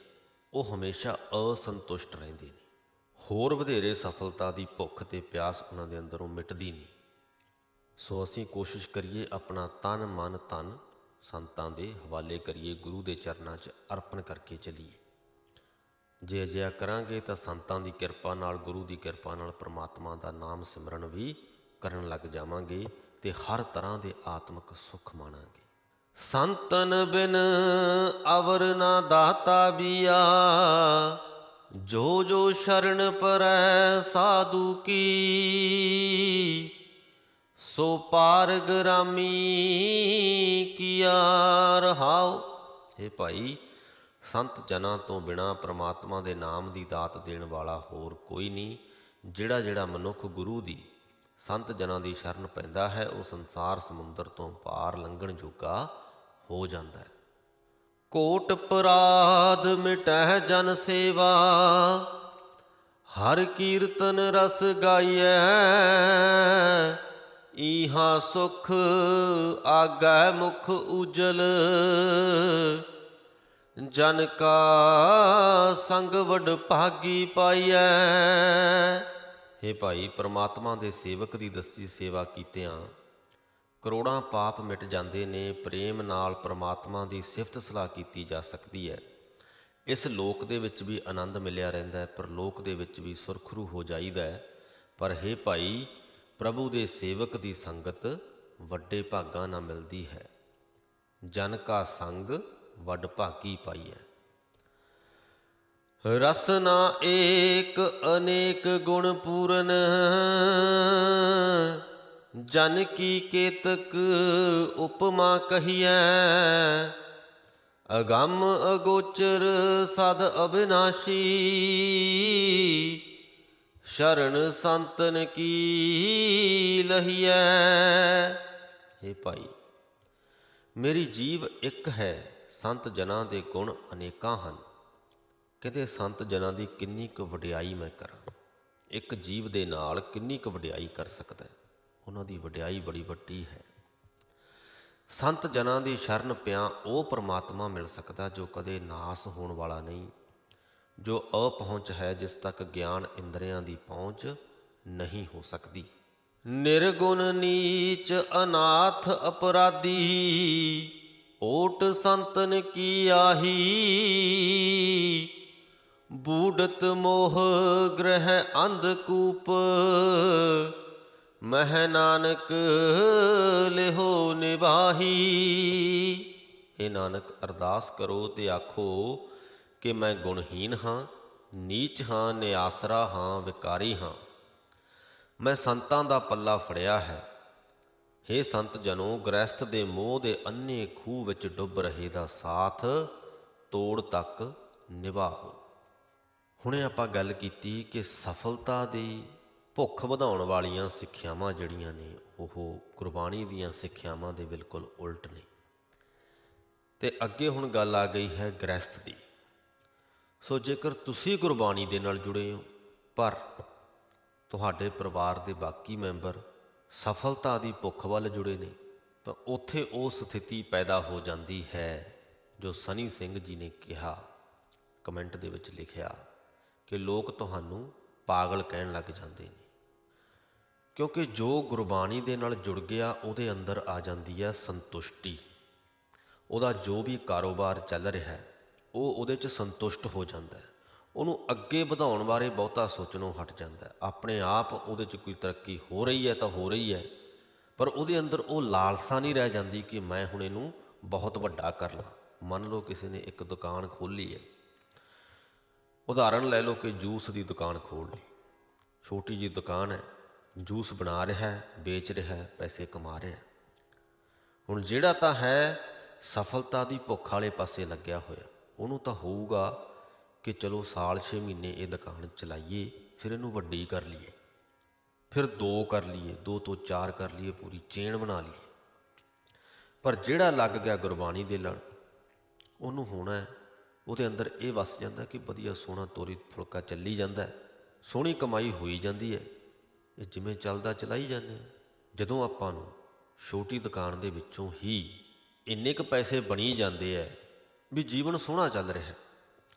ਉਹ ਹਮੇਸ਼ਾ ਅਸੰਤੁਸ਼ਟ ਰਹਿੰਦੇ ਨੇ। ਹੋਰ ਵਧੇਰੇ ਸਫਲਤਾ ਦੀ ਭੁੱਖ ਤੇ ਪਿਆਸ ਉਹਨਾਂ ਦੇ ਅੰਦਰੋਂ ਮਿਟਦੀ ਨਹੀਂ। ਸੋ ਅਸੀਂ ਕੋਸ਼ਿਸ਼ ਕਰੀਏ ਆਪਣਾ ਤਨ ਮਨ ਧਨ ਸੰਤਾਂ ਦੇ ਹਵਾਲੇ ਕਰੀਏ, ਗੁਰੂ ਦੇ ਚਰਨਾਂ 'ਚ ਅਰਪਣ ਕਰਕੇ ਚਲੀਏ। ਜੇ ਅਜਿਹਾ ਕਰਾਂਗੇ ਤਾਂ ਸੰਤਾਂ ਦੀ ਕਿਰਪਾ ਨਾਲ, ਗੁਰੂ ਦੀ ਕਿਰਪਾ ਨਾਲ, ਪ੍ਰਮਾਤਮਾ ਦਾ ਨਾਮ ਸਿਮਰਨ ਵੀ ਕਰਨ ਲੱਗ ਜਾਵਾਂਗੇ ਤੇ ਹਰ ਤਰ੍ਹਾਂ ਦੇ ਆਤਮਿਕ ਸੁੱਖ ਮਾਣਾਂਗੇ। ਸੰਤਨ ਬਿਨ ਅਵਰ ਨਾ ਦਾਤਾ ਬੀਆ ਜੋ ਜੋ ਸ਼ਰਨ ਪਰੈ ਸਾਧੂ ਕੀ, ਸੋ ਪਾਰ ਗ੍ਰਾਮੀ ਕੀਆ ਰਹਾਉ। ਇਹ ਭਾਈ ਸੰਤ ਜਨਾਂ ਤੋਂ ਬਿਨਾ ਪ੍ਰਮਾਤਮਾ ਦੇ ਨਾਮ ਦੀ ਦਾਤ ਦੇਣ ਵਾਲਾ ਹੋਰ ਕੋਈ ਨਹੀਂ, ਜਿਹੜਾ ਜਿਹੜਾ ਮਨੁੱਖ ਗੁਰੂ ਦੀ ਸੰਤ ਜਨਾਂ ਦੀ ਸ਼ਰਨ ਪੈਂਦਾ ਹੈ, ਉਹ ਸੰਸਾਰ ਸਮੁੰਦਰ ਤੋਂ ਪਾਰ ਲੰਘਣ ਜੋਗਾ ਹੋ ਜਾਂਦਾ ਹੈ। ਕੋਟ ਪਰਾਧ ਮਿਟਹਿ ਜਨ ਸੇਵਾ, ਹਰ ਕੀਰਤਨ ਰਸ ਗਾਈਐ, ਈਹਾ ਸੁਖ ਆਗੈ ਮੁਖ ਉਜਲ। ਜਨ ਕਾ ਸੰਗ ਵਡ ਭਾਗੀ ਪਾਈਐ। हे ਭਾਈ, ਪ੍ਰਮਾਤਮਾ ਦੇ ਸੇਵਕ ਦੀ ਦੱਸੀ ਸੇਵਾ ਕੀਤਿਆਂ, ਕਰੋੜਾਂ ਪਾਪ ਮਿਟ ਜਾਂਦੇ ਨੇ, ਪ੍ਰੇਮ ਨਾਲ ਪ੍ਰਮਾਤਮਾ ਦੀ ਸਿਫਤ ਸਲਾਹ ਕੀਤੀ ਜਾ ਸਕਦੀ ਹੈ ਇਸ ਲੋਕ ਦੇ ਵਿੱਚ ਵੀ ਆਨੰਦ ਮਿਲਿਆ ਰਹਿੰਦਾ ਹੈ ਪਰ ਲੋਕ ਦੇ ਵਿੱਚ ਵੀ ਸੁਰਖਰੂ ਹੋ ਜਾਈਦਾ ਹੈ ਪਰ हे ਭਾਈ, ਪ੍ਰਭੂ ਦੇ ਸੇਵਕ ਦੀ ਸੰਗਤ ਵੱਡੇ ਭਾਗਾਂ ਨਾਲ ਮਿਲਦੀ ਹੈ। ਜਨ ਕਾ ਸੰਗ ਵੱਡ ਭਾਗੀ ਪਾਈਐ ਰਸਨਾ ਏਕ ਅਨੇਕ ਗੁਣ ਪੂਰਨ, ਜਨ ਕੀ ਕੇਤਕ ਉਪਮਾ ਕਹੀਐ। ਅਗੰਮ ਅਗੋਚਰ ਸਦ ਅਬਿਨਾਸ਼ੀ ਸ਼ਰਨ ਸੰਤਨ ਕੀ ਲਹੀਐ। हे ਭਾਈ, ਮੇਰੀ ਜੀਵ ਇੱਕ ਹੈ। ਸੰਤ ਜਨਾਂ ਦੇ ਗੁਣ ਅਨੇਕਾਂ ਹਨ। ਕਹਿੰਦੇ ਸੰਤ ਜਨਾਂ ਦੀ ਕਿੰਨੀ ਕੁ ਵਡਿਆਈ ਮੈਂ ਕਰਾਂ। ਇੱਕ ਜੀਵ ਦੇ ਨਾਲ ਕਿੰਨੀ ਕੁ ਵਡਿਆਈ ਕਰ ਸਕਦਾ ਉਹਨਾਂ ਦੀ ਵਡਿਆਈ ਬੜੀ ਵੱਡੀ ਹੈ। ਸੰਤ ਜਨਾਂ ਦੀ ਸ਼ਰਨ ਪਿਆ ਉਹ ਪ੍ਰਮਾਤਮਾ ਮਿਲ ਸਕਦਾ ਜੋ ਕਦੇ ਨਾਸ ਹੋਣ ਵਾਲਾ ਨਹੀਂ, ਜੋ ਅਪਹੁੰਚ ਹੈ ਜਿਸ ਤੱਕ ਗਿਆਨ ਇੰਦਰੀਆਂ ਦੀ ਪਹੁੰਚ ਨਹੀਂ ਹੋ ਸਕਦੀ। ਨਿਰਗੁਣ ਨੀਚ ਅਨਾਥ ਅਪਰਾਧੀ ਓਟ ਸੰਤਨ ਕੀ ਆਹੀ ਬੂਡਤ ਮੋਹ ਗ੍ਰਹਿ ਅੰਧਕੂਪ ਮਹਿ ਨਾਨਕ ਲਿਹੋ ਨਿਵਾਹੀ ਇਹ ਨਾਨਕ, ਅਰਦਾਸ ਕਰੋ ਤੇ ਆਖੋ ਕਿ ਮੈਂ ਗੁਣਹੀਨ ਹਾਂ, ਨੀਚ ਹਾਂ, ਨਿਆਸਰਾ ਹਾਂ, ਵਿਕਾਰੀ ਹਾਂ। ਮੈਂ ਸੰਤਾਂ ਦਾ ਪੱਲਾ ਫੜਿਆ ਹੈ। हे ਸੰਤ ਜਨੋ, ਗ੍ਰਸਥ ਦੇ ਮੋਹ ਦੇ ਅੰਨੇ ਖੂਹ ਵਿੱਚ ਡੁੱਬ ਰਹੇ ਦਾ ਸਾਥ, ਤੋੜ ਤੱਕ ਨਿਭਾਓ। ਹੁਣੇ ਆਪਾਂ ਗੱਲ ਕੀਤੀ ਕਿ ਸਫਲਤਾ ਦੀ ਭੁੱਖ ਵਧਾਉਣ ਵਾਲੀਆਂ ਸਿੱਖਿਆਵਾਂ ਜਿਹੜੀਆਂ ਨੇ, ਉਹ ਗੁਰਬਾਣੀ ਦੀਆਂ ਸਿੱਖਿਆਵਾਂ ਦੇ ਬਿਲਕੁਲ ਉਲਟ ਨੇ। ਤੇ ਅੱਗੇ ਹੁਣ ਗੱਲ ਆ ਗਈ ਹੈ ਗ੍ਰਸਥ ਦੀ। ਸੋ ਜੇਕਰ ਤੁਸੀਂ ਗੁਰਬਾਣੀ ਦੇ ਨਾਲ ਜੁੜੇ ਹੋ, ਪਰ ਤੁਹਾਡੇ ਪਰਿਵਾਰ ਦੇ ਬਾਕੀ ਮੈਂਬਰ ਸਫਲਤਾ ਦੀ ਭੁੱਖ ਵੱਲ ਜੁੜੇ ਨੇ, ਤਾਂ ਉੱਥੇ ਉਹ ਸਥਿਤੀ ਪੈਦਾ ਹੋ ਜਾਂਦੀ ਹੈ ਜੋ ਸਨੀ ਸਿੰਘ ਜੀ ਨੇ ਕਿਹਾ। ਕਮੈਂਟ ਦੇ ਵਿੱਚ ਲਿਖਿਆ, ਕਿ ਲੋਕ ਤੁਹਾਨੂੰ ਪਾਗਲ ਕਹਿਣ ਲੱਗ ਜਾਂਦੇ ਨੇ। ਕਿਉਂਕਿ ਜੋ ਗੁਰਬਾਣੀ ਦੇ ਨਾਲ ਜੁੜ ਗਿਆ, ਉਹਦੇ ਅੰਦਰ ਆ ਜਾਂਦੀ ਹੈ ਸੰਤੁਸ਼ਟੀ। ਉਹਦਾ ਜੋ ਵੀ ਕਾਰੋਬਾਰ ਚੱਲ ਰਿਹਾ ਹੈ, ਉਹ ਉਹਦੇ 'ਚ ਸੰਤੁਸ਼ਟ ਹੋ ਜਾਂਦਾ ਹੈ। ਉਹਨੂੰ ਅੱਗੇ ਵਧਾਉਣ ਬਾਰੇ ਬਹੁਤਾ ਸੋਚਣੋਂ ਹਟ ਜਾਂਦਾ ਆਪਣੇ ਆਪ ਉਹਦੇ 'ਚ ਕੋਈ ਤਰੱਕੀ ਹੋ ਰਹੀ ਹੈ ਤਾਂ ਹੋ ਰਹੀ ਹੈ, ਪਰ ਉਹਦੇ ਅੰਦਰ ਉਹ ਲਾਲਸਾ ਨਹੀਂ ਰਹਿ ਜਾਂਦੀ ਕਿ ਮੈਂ ਹੁਣ ਇਹਨੂੰ ਬਹੁਤ ਵੱਡਾ ਕਰ ਲਾਂ। ਮੰਨ ਲਓ ਕਿਸੇ ਨੇ ਇੱਕ ਦੁਕਾਨ ਖੋਲ੍ਹੀ ਹੈ। ਉਦਾਹਰਣ ਲੈ ਲਓ ਕਿ ਜੂਸ ਦੀ ਦੁਕਾਨ ਖੋਲ੍ਹ ਲਈ। ਛੋਟੀ ਜੀ ਦੁਕਾਨ ਹੈ, ਜੂਸ ਬਣਾ ਰਿਹਾ ਹੈ, ਵੇਚ ਰਿਹਾ ਹੈ, ਪੈਸੇ ਕਮਾ ਰਿਹਾ ਹੈ। ਹੁਣ ਜਿਹੜਾ ਤਾਂ ਹੈ, ਸਫਲਤਾ ਦੀ ਭੁੱਖ ਵਾਲੇ ਪਾਸੇ ਲੱਗਿਆ ਹੋਇਆ। ਉਹਨੂੰ ਤਾਂ ਹੋਊਗਾ ਕਿ ਚਲੋ ਸਾਲ 6 ਮਹੀਨੇ ਇਹ ਦੁਕਾਨ ਚਲਾਈਏ, ਫਿਰ ਇਹਨੂੰ ਵੱਡੀ ਕਰ ਲਈਏ। ਫਿਰ ਦੋ ਕਰ ਲਈਏ, ਦੋ ਤੋਂ ਚਾਰ ਕਰ ਲਈਏ, ਪੂਰੀ ਚੇਨ ਬਣਾ ਲਈਏ। ਪਰ ਜਿਹੜਾ ਲੱਗ ਗਿਆ ਗੁਰਬਾਣੀ ਦੇ ਲੜ ਉਹਨੂੰ ਹੋਣਾ ਉਹਦੇ ਅੰਦਰ ਇਹ ਵਸ ਜਾਂਦਾ ਕਿ ਵਧੀਆ ਸੋਹਣਾ ਤੋਰੀ ਫੁਲਕਾ ਚੱਲੀ ਜਾਂਦਾ ਸੋਹਣੀ ਕਮਾਈ ਹੋਈ ਜਾਂਦੀ ਹੈ। ਇਹ ਜਿਵੇਂ ਚੱਲਦਾ ਚਲਾਈ ਜਾਂਦੇ ਜਦੋਂ ਆਪਾਂ ਨੂੰ ਛੋਟੀ ਦੁਕਾਨ ਦੇ ਵਿੱਚੋਂ ਹੀ ਇੰਨੇ ਕੁ ਪੈਸੇ ਬਣੀ ਜਾਂਦੇ ਐ ਵੀ ਜੀਵਨ ਸੋਹਣਾ ਚੱਲ ਰਿਹਾ ਹੈ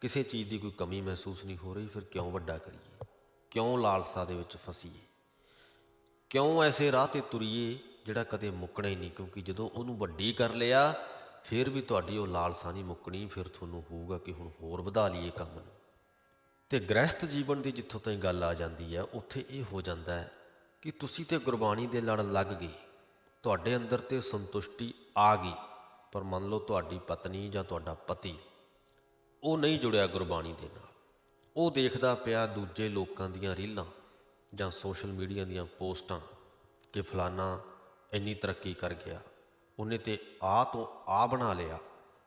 ਕਿਸੇ ਚੀਜ਼ ਦੀ ਕੋਈ ਕਮੀ ਮਹਿਸੂਸ ਨਹੀਂ ਹੋ ਰਹੀ, ਫਿਰ ਕਿਉਂ ਵੱਡਾ ਕਰੀਏ? ਕਿਉਂ ਲਾਲਸਾ ਦੇ ਵਿੱਚ ਫਸੀਏ? ਕਿਉਂ ਐਸੇ ਰਾਹ ਤੇ ਤੁਰੀਏ ਜਿਹੜਾ ਕਦੇ ਮੁੱਕਣਾ ਹੀ ਨਹੀਂ? ਕਿਉਂਕਿ ਜਦੋਂ ਉਹਨੂੰ ਵੱਡੀ ਕਰ ਲਿਆ, ਫਿਰ ਵੀ ਤੁਹਾਡੀ ਉਹ ਲਾਲਸਾ ਨਹੀਂ ਮੁੱਕਣੀ, ਫਿਰ ਤੁਹਾਨੂੰ ਹੋਊਗਾ ਕਿ ਹੁਣ ਹੋਰ ਵਧਾ ਲਈਏ ਕੰਮ ਨੂੰ। ਤੇ ਗ੍ਰਸਥ ਜੀਵਨ ਦੀ ਜਿੱਥੋਂ ਤਾਈਂ ਗੱਲ ਆ ਜਾਂਦੀ ਹੈ, ਉੱਥੇ ਇਹ ਹੋ ਜਾਂਦਾ ਹੈ ਕਿ ਤੁਸੀਂ ਤੇ ਗੁਰਬਾਣੀ ਦੇ ਲੜ ਲੱਗ ਗਏ। ਤੁਹਾਡੇ ਅੰਦਰ ਤੇ ਸੰਤੁਸ਼ਟੀ ਆ ਗਈ। ਪਰ ਮੰਨ ਲਓ ਤੁਹਾਡੀ ਪਤਨੀ ਜਾਂ ਤੁਹਾਡਾ ਪਤੀ ਉਹ ਨਹੀਂ ਜੁੜਿਆ ਗੁਰਬਾਣੀ ਦੇ ਨਾਲ। ਉਹ ਦੇਖਦਾ ਪਿਆ ਦੂਜੇ ਲੋਕਾਂ ਦੀਆਂ ਰੀਲਾਂ ਜਾਂ ਸੋਸ਼ਲ ਮੀਡੀਆ ਦੀਆਂ ਪੋਸਟਾਂ ਕਿ ਫਲਾਨਾ ਇੰਨੀ ਤਰੱਕੀ ਕਰ ਗਿਆ। ਉਹਨੇ ਤੇ ਆ ਤੋਂ ਆ ਬਣਾ ਲਿਆ।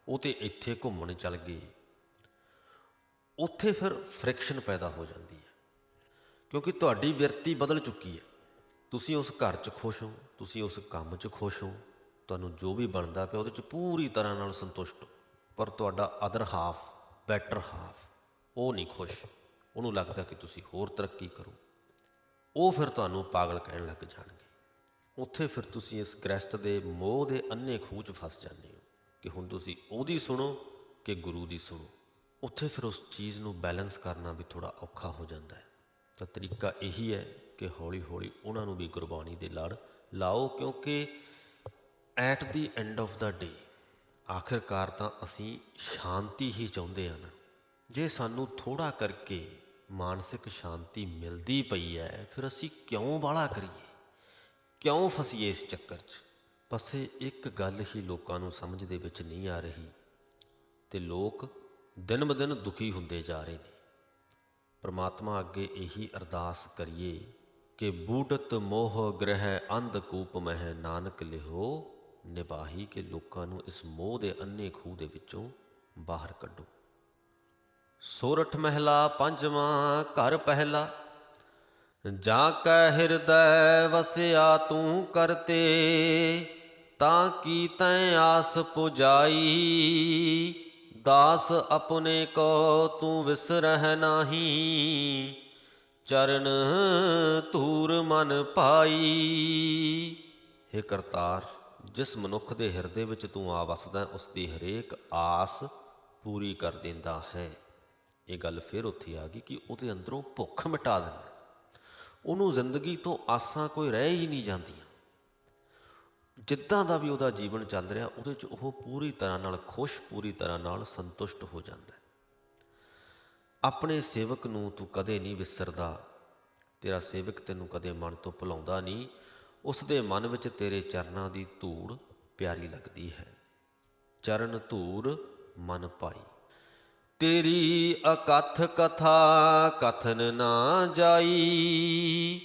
ਉਹ ਤੇ ਇੱਥੇ ਘੁੰਮਣ ਚੱਲ ਗਈ। ਉੱਥੇ ਫਿਰ ਫ੍ਰਿਕਸ਼ਨ ਪੈਦਾ ਹੋ ਜਾਂਦੀ ਹੈ। ਕਿਉਂਕਿ ਤੁਹਾਡੀ ਵਿਰਤੀ ਬਦਲ ਚੁੱਕੀ ਹੈ। ਤੁਸੀਂ ਉਸ ਘਰ 'ਚ ਖੁਸ਼ ਹੋ, ਤੁਸੀਂ ਉਸ ਕੰਮ 'ਚ ਖੁਸ਼ ਹੋ। ਤੁਹਾਨੂੰ ਜੋ ਵੀ ਬਣਦਾ ਪਿਆ ਉਹਦੇ 'ਚ ਪੂਰੀ ਤਰ੍ਹਾਂ ਨਾਲ ਸੰਤੁਸ਼ਟ ਹੋ। ਪਰ ਤੁਹਾਡਾ ਅਦਰ ਹਾਫ ਬੈਟਰ ਹਾਫ। ਉਹ ਨਹੀਂ ਖੁਸ਼। ਉਹਨੂੰ ਲੱਗਦਾ ਕਿ ਤੁਸੀਂ ਹੋਰ ਤਰੱਕੀ ਕਰੋ। ਉਹ ਫਿਰ ਤੁਹਾਨੂੰ ਪਾਗਲ ਕਹਿਣ ਲੱਗ ਜਾਣਗੇ। ਉੱਥੇ ਫਿਰ ਤੁਸੀਂ ਇਸ ਗ੍ਰਸਤ ਦੇ ਮੋਹ ਦੇ ਅੰਨੇ ਖੂਹ 'ਚ ਫਸ ਜਾਂਦੇ ਹੋ ਕਿ ਹੁਣ ਤੁਸੀਂ ਉਹਦੀ ਸੁਣੋ ਕਿ ਗੁਰੂ ਦੀ ਸੁਣੋ। ਉੱਥੇ ਫਿਰ ਉਸ ਚੀਜ਼ ਨੂੰ ਬੈਲੈਂਸ ਕਰਨਾ ਵੀ ਥੋੜਾ ਔਖਾ ਹੋ ਜਾਂਦਾ ਹੈ। ਤਾਂ ਤਰੀਕਾ ਇਹੀ ਹੈ ਕਿ ਹੌਲੀ ਹੌਲੀ ਉਹਨਾਂ ਨੂੰ ਵੀ ਗੁਰਬਾਣੀ ਦੇ ਲੜ ਲਾਓ ਕਿਉਂਕਿ at the end of the day ਆਖਿਰਕਾਰ ਤਾਂ ਅਸੀਂ ਸ਼ਾਂਤੀ ਹੀ ਚਾਹੁੰਦੇ ਹਾਂ ਜੇ ਸਾਨੂੰ ਥੋੜਾ ਕਰਕੇ ਮਾਨਸਿਕ ਸ਼ਾਂਤੀ ਮਿਲਦੀ ਪਈ ਹੈ, ਫਿਰ ਅਸੀਂ ਕਿਉਂ ਬਾਲਾ ਕਰੀਏ? ਕਿਉਂ ਫਸੀਏ ਇਸ ਚੱਕਰ 'ਚ? ਬਸ ਇਹ ਇੱਕ ਗੱਲ ਹੀ ਲੋਕਾਂ ਨੂੰ ਸਮਝ ਦੇ ਵਿੱਚ ਨਹੀਂ ਆ ਰਹੀ ਤੇ ਲੋਕ ਦਿਨ ਬ ਦਿਨ ਦੁਖੀ ਹੁੰਦੇ ਜਾ ਰਹੇ ਨੇ। ਪਰਮਾਤਮਾ ਅੱਗੇ ਇਹੀ ਅਰਦਾਸ ਕਰੀਏ ਕਿ ਬੂਟਤ ਮੋਹ ਗ੍ਰਹਿ ਅੰਧ ਕੂਪ ਮਹਿ ਨਾਨਕ ਲਿਹੋ। ਨਿਬਾਹੀ ਕਿ ਲੋਕਾਂ ਨੂੰ ਇਸ ਮੋਹ ਦੇ ਅੰਨੇ ਖੂਹ ਦੇ ਵਿੱਚੋਂ ਬਾਹਰ ਕੱਢੋ। ਸੋਰਠ ਮਹਿਲਾ ਪੰਜਵਾਂ ਘਰ ਪਹਿਲਾ, ਜਾ ਕੈ ਹਿਰਦੈ ਵਸਿਆ ਤੂੰ ਕਰਤੇ, ਤਾਂ ਕੀ ਤੈ ਆਸ ਪੁਜਾਈ? ਦਾਸ ਆਪਣੇ ਕੋ ਤੂੰ ਵਿਸਰਹਿ ਨਾਹੀ, ਚਰਨ ਧੂਰ ਮਨ ਪਾਈ। हे ਕਰਤਾਰ ਜਿਸ ਮਨੁੱਖ ਦੇ ਹਿਰਦੇ ਵਿੱਚ ਤੂੰ ਆ ਵਸਦਾ ਹੈ, ਉਸ ਦੀ ਹਰੇਕ ਆਸ ਪੂਰੀ ਕਰ ਦਿੰਦਾ ਹੈ। ਇਹ ਗੱਲ ਫਿਰ ਉੱਥੇ ਆ ਗਈ ਕਿ ਉਹਦੇ ਅੰਦਰੋਂ ਭੁੱਖ ਮਿਟਾ ਦਿੰਦਾ ਉਹਨੂੰ ਜ਼ਿੰਦਗੀ ਤੋਂ ਆਸਾਂ ਕੋਈ ਰਹਿ ਹੀ ਨਹੀਂ ਜਾਂਦੀਆਂ। ਜਿੱਦਾਂ ਦਾ ਵੀ ਉਹਦਾ ਜੀਵਨ ਚੱਲ ਰਿਹਾ ਉਹਦੇ 'ਚ ਉਹ ਪੂਰੀ ਤਰ੍ਹਾਂ ਨਾਲ ਖੁਸ਼ ਪੂਰੀ ਤਰ੍ਹਾਂ ਨਾਲ ਸੰਤੁਸ਼ਟ ਹੋ ਜਾਂਦਾ ਆਪਣੇ ਸੇਵਕ ਨੂੰ ਤੂੰ ਕਦੇ ਨਹੀਂ ਵਿਸਰਦਾ। ਤੇਰਾ ਸੇਵਕ ਤੈਨੂੰ ਕਦੇ ਮਨ ਤੋਂ ਭੁਲਾਉਂਦਾ ਨਹੀਂ। ਉਸ ਦੇ ਮਨ ਵਿੱਚ ਤੇਰੇ ਚਰਨਾਂ ਦੀ ਧੂੜ ਪਿਆਰੀ ਲੱਗਦੀ ਹੈ। ਚਰਨ ਧੂੜ ਮਨ ਪਾਈ। ਤੇਰੀ ਅਕਥ ਕਥਾ ਕਥਨ ਨਾ ਜਾਈ।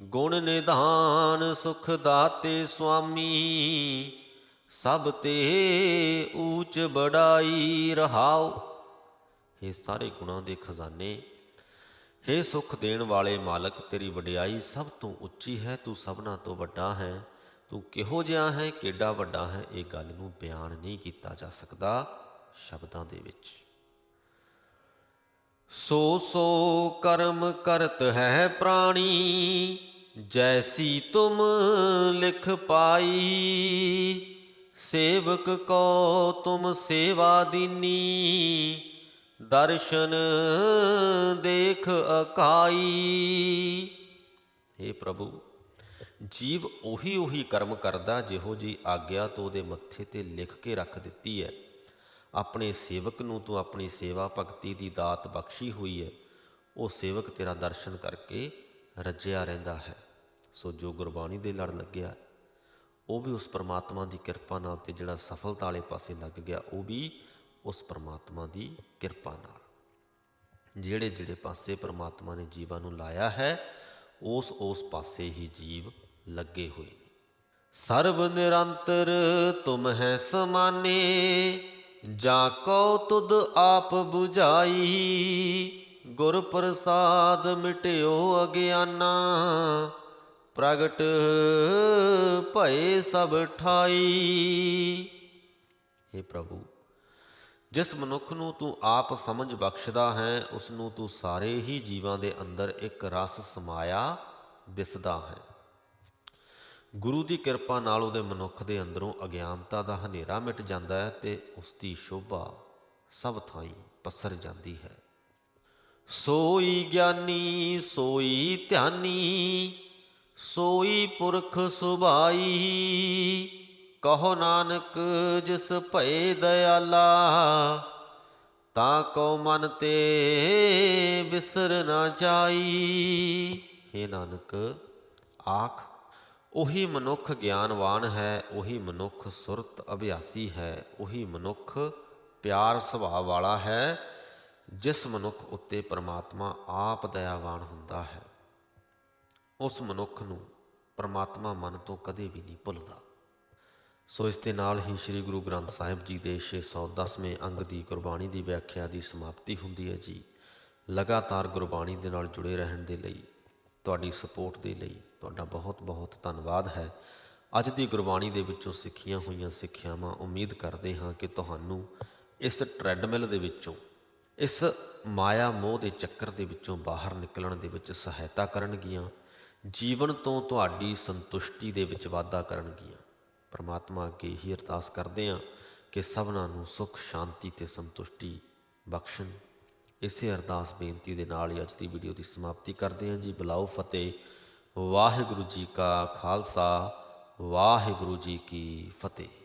ਗੁਣ ਨਿਧਾਨ ਸੁਖ ਦਾਤੇ ਸੁਆਮੀ। ਸਭ ਤੇ ਊਚ ਬੜਾਈ ਰਹਾਓ ਇਹ ਸਾਰੇ ਗੁਣਾਂ ਦੇ ਖਜ਼ਾਨੇ हे ਸੁਖ ਦੇਣ ਵਾਲੇ ਮਾਲਕ, ਤੇਰੀ ਵਡਿਆਈ ਸਭ ਤੋਂ ਉੱਚੀ ਹੈ, ਤੂੰ ਸਭਨਾ ਤੋਂ ਵੱਡਾ ਹੈ। ਤੂੰ ਕਿਹੋ ਜਿਹਾ ਹੈ ਕਿੱਡਾ ਵੱਡਾ ਹੈ, ਇਹ ਗੱਲ ਨੂੰ ਬਿਆਨ ਨਹੀਂ ਕੀਤਾ ਜਾ ਸਕਦਾ ਸ਼ਬਦਾਂ ਦੇ ਵਿੱਚ। ਸੋ ਸੋ ਕਰਮ ਕਰਤ ਹੈ ਪ੍ਰਾਣੀ, ਜੈਸੀ ਤੁਮ ਲਿਖ ਪਾਈ। ਸੇਵਕ ਕੋ ਤੁਮ ਸੇਵਾ ਦੀਨੀ ਦਰਸ਼ਨ ਦੇਖ ਅਕਾਈ। हे ਪ੍ਰਭੂ, ਜੀਵ ਉਹੀ ਉਹੀ ਕਰਮ ਕਰਦਾ ਜਿਹੋ ਜੀ ਆਗਿਆ ਤੋਂ ਉਹਦੇ ਮੱਥੇ ਤੇ ਲਿਖ ਕੇ ਰੱਖ ਦਿੱਤੀ ਹੈ। ਆਪਣੇ ਸੇਵਕ ਨੂੰ ਤੂੰ ਆਪਣੀ ਸੇਵਾ ਭਗਤੀ ਦੀ ਦਾਤ ਬਖਸ਼ੀ ਹੋਈ ਹੈ। ਉਹ ਸੇਵਕ ਤੇਰਾ ਦਰਸ਼ਨ ਕਰਕੇ ਰੱਜਿਆ ਰਹਿੰਦਾ ਹੈ। ਸੋ ਜੋ ਗੁਰਬਾਣੀ ਦੇ ਲੜ ਲੱਗਿਆ, ਉਹ ਵੀ ਉਸ ਪਰਮਾਤਮਾ ਦੀ ਕਿਰਪਾ ਨਾਲ ਤੇ ਜਿਹੜਾ ਸਫਲਤਾ ਵਾਲੇ ਪਾਸੇ ਲੱਗ ਗਿਆ, ਉਹ ਵੀ ਉਸ ਪਰਮਾਤਮਾ ਦੀ ਕਿਰਪਾ ਨਾਲ। ਜਿਹੜੇ ਜਿਹੜੇ ਪਾਸੇ ਪਰਮਾਤਮਾ ਨੇ ਜੀਵਾਂ ਨੂੰ ਲਾਇਆ ਹੈ, ਉਸ ਉਸ ਪਾਸੇ ਹੀ ਜੀਵ ਲੱਗੇ ਹੋਏ ਨੇ। ਸਰਬ ਨਿਰੰਤਰ ਤੁਮ ਹੈ ਸਮਾਨੇ, ਜਾ ਕੋ ਤੁਧ ਆਪ 부ਝਾਈ। ਗੁਰ ਪ੍ਰਸਾਦ ਮਿਟਿਓ ਅਗਿਆਨਾ, ਪ੍ਰਗਟ ਭਏ ਸਭ ਠਾਈ। हे ਪ੍ਰਭੂ ਜਿਸ ਮਨੁੱਖ ਨੂੰ ਤੂੰ ਆਪ ਸਮਝ ਬਖਸ਼ਦਾ ਹੈ ਉਸ ਨੂੰ ਤੂੰ ਸਾਰੇ ਹੀ ਜੀਵਾਂ ਦੇ ਅੰਦਰ ਇੱਕ ਰਸ ਸਮਾਇਆ ਦਿਸਦਾ ਹੈ। ਗੁਰੂ ਦੀ ਕਿਰਪਾ ਨਾਲ ਉਹਦੇ ਮਨੁੱਖ ਦੇ ਅੰਦਰੋਂ ਅਗਿਆਨਤਾ ਦਾ ਹਨੇਰਾ ਮਿਟ ਜਾਂਦਾ ਹੈ ਤੇ ਉਸ ਦੀ ਸ਼ੋਭਾ ਸਭ ਥਾਈਂ ਪਸਰ ਜਾਂਦੀ ਹੈ। ਸੋਈ ਗਿਆਨੀ, ਸੋਈ ਧਿਆਨੀ, ਸੋਈ ਪੁਰਖ ਸੁਭਾਈ ਕਹੋ ਨਾਨਕ, ਜਿਸ ਭਏ ਦਇਆਲਾ, ਤਾਂ ਕੋ ਮਨ ਤੇ ਬਿਸਰ ਨਾ ਜਾਈ। हे ਨਾਨਕ, ਆਖ, ਉਹੀ ਮਨੁੱਖ ਗਿਆਨਵਾਨ ਹੈ, ਉਹੀ ਮਨੁੱਖ ਸੁਰਤ ਅਭਿਆਸੀ ਹੈ, ਉਹੀ ਮਨੁੱਖ ਪਿਆਰ ਸੁਭਾਅ ਵਾਲਾ ਹੈ, ਜਿਸ ਮਨੁੱਖ ਉੱਤੇ ਪ੍ਰਮਾਤਮਾ ਆਪ ਦਇਆਵਾਨ ਹੁੰਦਾ ਹੈ। ਉਸ ਮਨੁੱਖ ਨੂੰ ਪਰਮਾਤਮਾ ਮਨ ਤੋਂ ਕਦੇ ਵੀ ਨਹੀਂ ਭੁੱਲਦਾ। ਸੋ ਇਸ ਦੇ ਨਾਲ ਹੀ ਸ੍ਰੀ ਗੁਰੂ ਗ੍ਰੰਥ ਸਾਹਿਬ ਜੀ ਦੇ 610ਵੇਂ ਅੰਗ ਦੀ ਗੁਰਬਾਣੀ ਦੀ ਵਿਆਖਿਆ ਦੀ ਸਮਾਪਤੀ ਹੁੰਦੀ ਹੈ ਜੀ। ਲਗਾਤਾਰ ਗੁਰਬਾਣੀ ਦੇ ਨਾਲ ਜੁੜੇ ਰਹਿਣ ਦੇ ਲਈ, ਤੁਹਾਡੀ ਸਪੋਰਟ ਦੇ ਲਈ ਤੁਹਾਡਾ ਬਹੁਤ ਬਹੁਤ ਧੰਨਵਾਦ ਹੈ। ਅੱਜ ਦੀ ਗੁਰਬਾਣੀ ਦੇ ਵਿੱਚੋਂ ਸਿੱਖੀਆਂ ਹੋਈਆਂ ਸਿੱਖਿਆਵਾਂ ਉਮੀਦ ਕਰਦੇ ਹਾਂ ਕਿ ਤੁਹਾਨੂੰ ਇਸ ਟ੍ਰੈਡਮਿਲ ਦੇ ਵਿੱਚੋਂ, ਇਸ ਮਾਇਆ ਮੋਹ ਦੇ ਚੱਕਰ ਦੇ ਵਿੱਚੋਂ ਬਾਹਰ ਨਿਕਲਣ ਦੇ ਵਿੱਚ ਸਹਾਇਤਾ ਕਰਨਗੀਆਂ, ਜੀਵਨ ਤੋਂ ਤੁਹਾਡੀ ਸੰਤੁਸ਼ਟੀ ਦੇ ਵਿੱਚ ਵਾਧਾ ਕਰਨਗੀਆਂ। ਪ੍ਰਮਾਤਮਾ ਅੱਗੇ ਹੀ ਅਰਦਾਸ ਕਰਦੇ ਹਾਂ ਕਿ ਸਭਨਾਂ ਨੂੰ ਸੁਖ, ਸ਼ਾਂਤੀ ਤੇ ਸੰਤੁਸ਼ਟੀ ਬਖਸ਼ਣ। ਇਸੇ ਅਰਦਾਸ ਬੇਨਤੀ ਦੇ ਨਾਲ ਹੀ ਅੱਜ ਦੀ ਵੀਡੀਓ ਦੀ ਸਮਾਪਤੀ ਕਰਦੇ ਹਾਂ ਜੀ। ਬੁਲਾਓ ਫਤਿਹ। ਵਾਹਿਗੁਰੂ ਜੀ ਕਾ ਖਾਲਸਾ। ਵਾਹਿਗੁਰੂ ਜੀ ਕੀ ਫਤਿਹ।